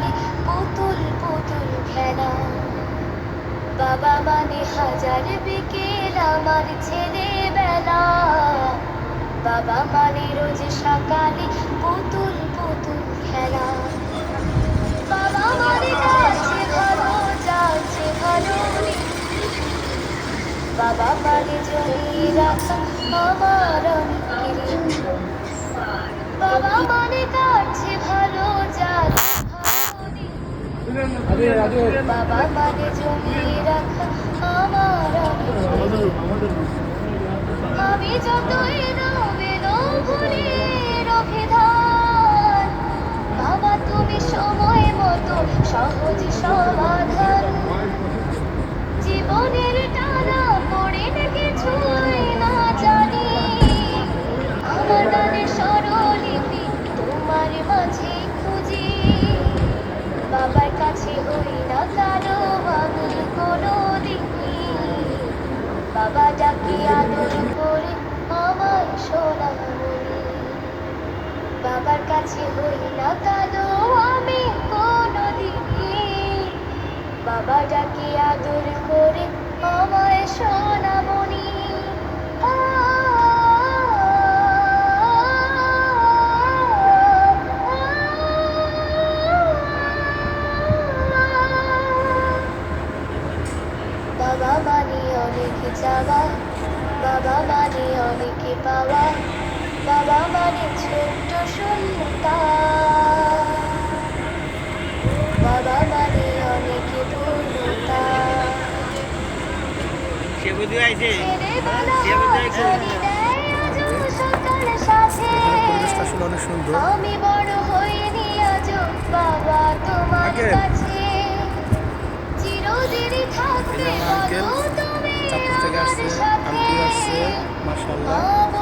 সকালে পুতুল পুতুল খেলা বাবা মানে হাজার বিকেল আমার ছেলে বেলা বাবা মানে রোজ সকালে পুতুল পুতুল খেলা বাবা মানে যাচ্ছে ভালো যাচ্ছে ভালো। বাবা মানে জমিয়ে রাখা আমার বাবা বাবা মানে জমিয়ে রাখা আমার আমি যতই ধান বাবা তুমি সময় মতো সহজ সমাধান জীবনের টানা পড়ে না কিছুই না জানি আমার গানে স্বরলিপি তোমার মাঝে কাছে হই না কালো আমি কোনো দিনই বাবা ডাকি আদর করে আমায় সোনামণি বাবা মানে অনেক যাওয়া বাবা মানে অনেক পাওয়া। বাবা মানে ছোট্ট শূন্যতা বাবা মানে অনেক পূর্ণতা সে বুঝে আইছে সে বুঝে আইছে হাতছানি দেয় আজও সকাল সাথে। পরিবেশটা আসলে অনেক সুন্দর। আমি বড় হইনি আজও বাবা তোমার কাছে। চিরদিনই থাকবে বলো তুমি আমার সাথে।